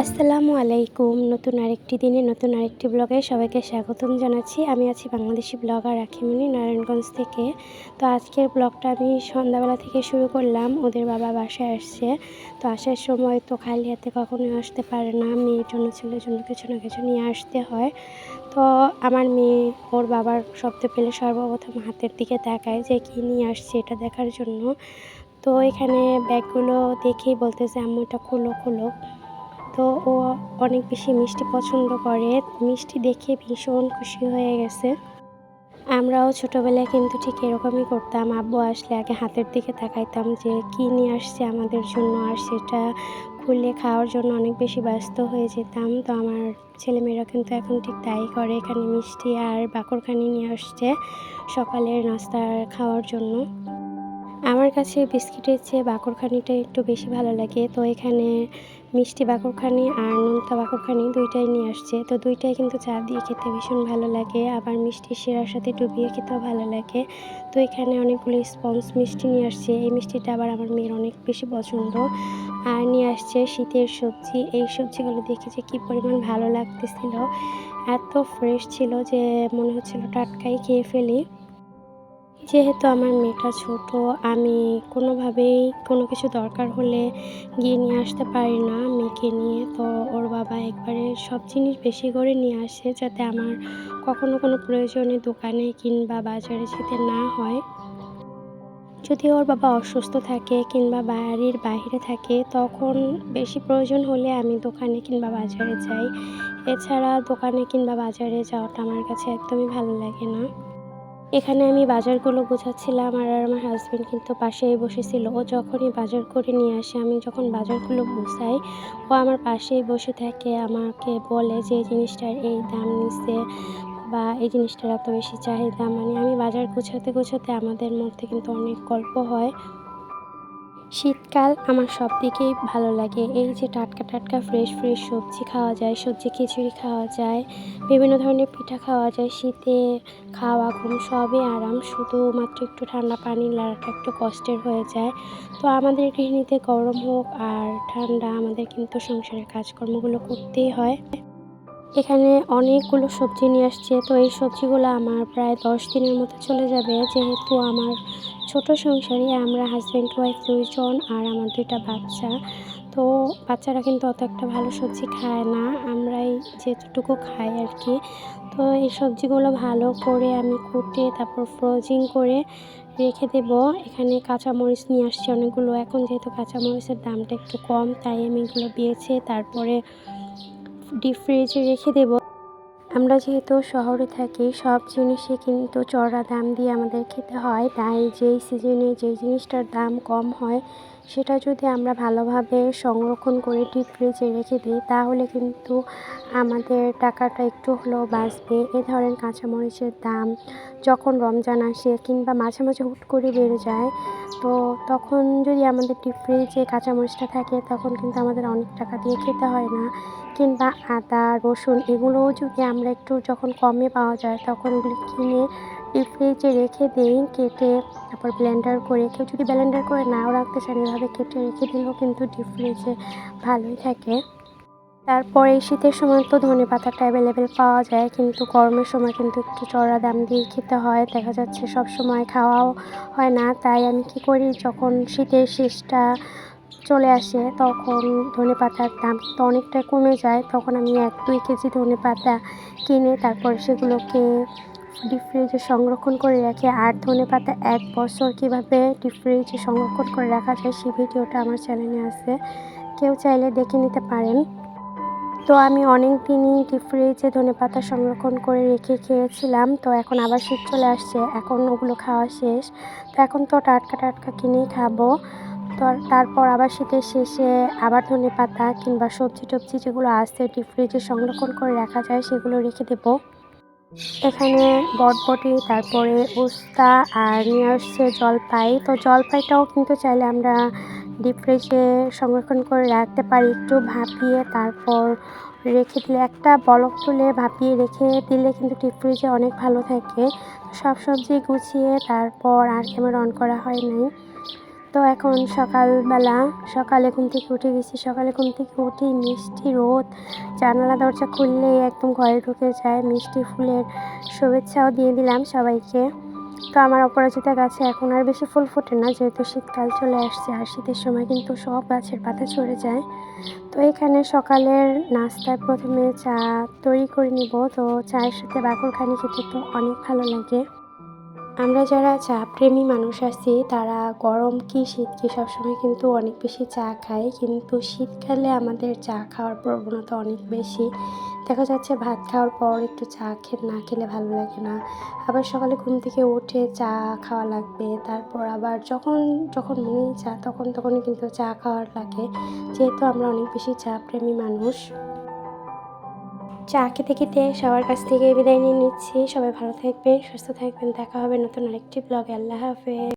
আসসালামু আলাইকুম। নতুন আরেকটি দিনে, নতুন আরেকটি ব্লগে সবাইকে স্বাগতম জানাচ্ছি। আমি আছি বাংলাদেশি ব্লগার রাখিমণি নারায়ণগঞ্জ থেকে। তো আজকের ব্লগটা আমি সন্ধ্যাবেলা থেকে শুরু করলাম। ওদের বাবা বাসায় আসছে। তো আসার সময় তো খালি হাতে কখনোই আসতে পারে না। মেয়ের জন্য, ছেলের জন্য কিছু না কিছু নিয়ে আসতে হয়। তো আমার মেয়ে, ওর বাবার শব্দ পেলে সর্বপ্রথম হাতের দিকে তাকায় যে কী নিয়ে আসছে এটা দেখার জন্য। তো এখানে ব্যাগগুলো দেখেই বলতেছে, আম্মু, এটা খুলো খুলো। তো ও অনেক বেশি মিষ্টি পছন্দ করে। মিষ্টি দেখে ভীষণ খুশি হয়ে গেছে। আমরাও ছোটোবেলায় কিন্তু ঠিক এরকমই করতাম। আব্বু আসলে আগে হাতের দিকে তাকাইতাম যে কী নিয়ে আসছে আমাদের জন্য, আর সেটা খুলে খাওয়ার জন্য অনেক বেশি ব্যস্ত হয়ে যেতাম। তো আমার ছেলেমেয়েরা কিন্তু এখন ঠিক তাই করে, এখানে মিষ্টি আর বাকরখানি নিয়ে আসছে সকালের নাস্তা খাওয়ার জন্য। আমার কাছে বিস্কিটের চেয়ে বাকরখানিটা একটু বেশি ভালো লাগে। তো এখানে মিষ্টি বাকরখানি আর নোনতা বাকরখানি দুইটাই নিয়ে আসছে। তো দুইটাই কিন্তু চা দিয়ে খেতে ভীষণ ভালো লাগে। আবার মিষ্টি শিরার সাথে ডুবিয়ে খেতেও ভালো লাগে। তো এখানে অনেকগুলো স্পঞ্জ মিষ্টি নিয়ে আসছে। এই মিষ্টিটা আবার আমার মেয়ের অনেক বেশি পছন্দ। আর নিয়ে আসছে শীতের সবজি। এই সবজিগুলো দেখে যে কী পরিমাণ ভালো লাগতেছিল। এত ফ্রেশ ছিল যে মনে হচ্ছিল টাটকাই খেয়ে ফেলি। যেহেতু আমার মেয়েটা ছোট, আমি কোনোভাবেই কোনো কিছু দরকার হলে গিয়ে নিয়ে আসতে পারি না মেয়েকে নিয়ে। তো ওর বাবা একবারে সব জিনিস বেশি করে নিয়ে আসে যাতে আমার কখনো কোনো প্রয়োজনে দোকানে কিংবা বাজারে যেতে না হয়। যদি ওর বাবা অসুস্থ থাকে কিংবা বাড়ির বাইরে থাকে, তখন বেশি প্রয়োজন হলে আমি দোকানে কিংবা বাজারে যাই। এছাড়া দোকানে কিংবা বাজারে যাওয়াটা আমার কাছে একদমই ভালো লাগে না। এখানে আমি বাজারগুলো গোছাচ্ছিলাম আর আমার হাজব্যান্ড কিন্তু পাশেই বসেছিল। ও যখনই বাজার করে নিয়ে আসে, আমি যখন বাজারগুলো গুছাই, ও আমার পাশেই বসে থাকে, আমাকে বলে যে, এই জিনিসটার এই দাম নিচ্ছে বা এই জিনিসটার এত বেশি চাহিদা। মানে আমি বাজার গোছাতে গোছাতে আমাদের মধ্যে কিন্তু অনেক গল্প হয়। শীতকাল আমার সব দিকেই ভালো লাগে। এই যে টাটকা টাটকা ফ্রেশ ফ্রেশ সবজি খাওয়া যায়, সবজি খিচুড়ি খাওয়া যায়, বিভিন্ন ধরনের পিঠা খাওয়া যায়, শীতে খাওয়া, ঘুম সবই আরাম, শুধুমাত্র একটু ঠান্ডা পানি লাড়াটা একটু কষ্টের হয়ে যায়। তো আমাদের গৃহিণীতে গরম হোক আর ঠান্ডা, আমাদের কিন্তু সংসারের কাজকর্মগুলো করতেই হয়। এখানে অনেকগুলো সবজি নিয়ে আসছে। তো এই সবজিগুলো আমার প্রায় দশ দিনের মতো চলে যাবে। যেহেতু আমার ছোট সংসারে, আমরা হাজব্যান্ড ওয়াইফ দুইজন আর আমার দুইটা বাচ্চা। তো বাচ্চারা কিন্তু অত একটা ভালো সবজি খায় না। আমরাই যেটুকু খাই আর কি তো এই সবজিগুলো ভালো করে আমি কুটে, তারপর ফ্রোজিং করে রেখে দেব। এখানে কাঁচামরিচ নিয়ে আসছি অনেকগুলো। এখন যেহেতু কাঁচামরিচের দামটা একটু কম, তাই আমি এগুলো বেছে, তারপরে ডিপ ফ্রিজে রেখে দেব। আমরা যেহেতু শহরে থাকি, সব জিনিসই কিন্তু চড়া দাম দিয়ে আমাদের খেতে হয়। তাই যেই সিজনে যেই জিনিসটার দাম কম হয়, সেটা যদি আমরা ভালোভাবে সংরক্ষণ করে ডিপ ফ্রিজে রেখে দিই, তাহলে কিন্তু আমাদের টাকাটা একটু হলেও বাঁচবে। এ ধরনের কাঁচামরিচের দাম যখন রমজান আসে কিংবা মাঝে মাঝে হুট করে বেড়ে যায়, তো তখন যদি আমাদের ডিপ ফ্রিজে কাঁচামরিচটা থাকে, তখন কিন্তু আমাদের অনেক টাকা দিয়ে খেতে হয় না। কিংবা আদা, রসুন, এগুলোও যদি আমরা একটু যখন কমে পাওয়া যায় তখন এগুলি কিনে ফ্রিজে রেখে দিই, কেটে তারপর ব্লেন্ডার করে, কেউ যদি ব্লেন্ডার করে নাও রাখতে চান এভাবে কেটে রেখে দিলেও কিন্তু ডিপ ফ্রিজে ভালোই থাকে। তারপর এই শীতের সময় তো ধনে পাতাটা অ্যাভেলেবেল পাওয়া যায়, কিন্তু গরমের সময় কিন্তু একটু চড়া দাম দিয়ে খেতে হয়। দেখা যাচ্ছে সব সময় খাওয়াও হয় না, তাই আমি কী করি, যখন শীতের শেষটা চলে আসে, তখন ধনে পাতার দাম তো অনেকটা কমে যায়। তখন আমি এক, দুই কেজি ধনে পাতা কিনে তারপর সেগুলোকে ডিপ ফ্রিজে সংরক্ষণ করে রাখি। আর ধনে পাতা এক বছর কীভাবে ডিপ ফ্রিজে সংরক্ষণ করে রাখা যায় সেই ভিডিওটা আমার চ্যানেলে আছে। কেউ চাইলে দেখে নিতে পারেন। তো আমি অনেক দিনই ডিপ ফ্রিজে ধনে পাতা সংরক্ষণ করে রেখে খেয়েছিলাম। তো এখন আবার শীত চলে আসছে, এখন ওগুলো খাওয়া শেষ। তো এখন তো টাটকা টাটকা কিনেই খাব। তারপর আবার শীতের শেষে আবার ধনে পাতা কিংবা সবজি টবজি যেগুলো আছে ডিপ ফ্রিজে সংরক্ষণ করে রাখা যায়, সেগুলো রেখে দেবো। এখানে বটবটি, তারপরে উস্তা আর নিয়ে আসছে জলপাই। তো জলপাইটাও কিন্তু চাইলে আমরা ডিপ ফ্রিজে সংরক্ষণ করে রাখতে পারি, একটু ভাপিয়ে তারপর রেখে দিলে, একটা বলক তুলে ভাপিয়ে রেখে দিলে কিন্তু ডিপ ফ্রিজে অনেক ভালো থাকে। সব সবজি গুছিয়ে তারপর আর ক্যামেরা অন করা হয় নাই। তো এখন সকালবেলা, সকালে ঘুম থেকে উঠে গেছি। সকালে ঘুম থেকে উঠে মিষ্টি রোদ, জানালা দরজা খুললেই একদম ঘরে ঢুকে যায়। মিষ্টি ফুলের শুভেচ্ছাও দিয়ে দিলাম সবাইকে। তো আমার অপরাজিতা গাছে এখন আর বেশি ফুল ফোটে না, যেহেতু শীতকাল চলে আসছে আর শীতের সময় কিন্তু সব গাছের পাতা ঝরে যায়। তো এখানে সকালের নাস্তায় প্রথমে চা তৈরি করে নিব। তো চায়ের সাথে বাকরখানি খেতে তো অনেক ভালো লাগে। আমরা যারা চা প্রেমী মানুষ আছি, তারা গরম কি শীত কি সবসময় কিন্তু অনেক বেশি চা খাই কিন্তু শীতকালে আমাদের চা খাওয়ার প্রবণতা অনেক বেশি। দেখা যাচ্ছে ভাত খাওয়ার পর একটু চা খেয়ে না খেলে ভালো লাগে না। আবার সকালে ঘুম থেকে উঠে চা খাওয়া লাগবে। তারপর আবার যখন যখন মনে চা, তখন তখনই কিন্তু চা খাওয়ার লাগে। যেহেতু আমরা অনেক বেশি চা প্রেমী মানুষ। চা খেতে খেতে সবার কাছ থেকে বিদায় নিয়ে নিচ্ছি। সবাই ভালো থাকবেন, সুস্থ থাকবেন। দেখা হবে নতুন আরেকটি ব্লগে আল্লাহ হাফেজ।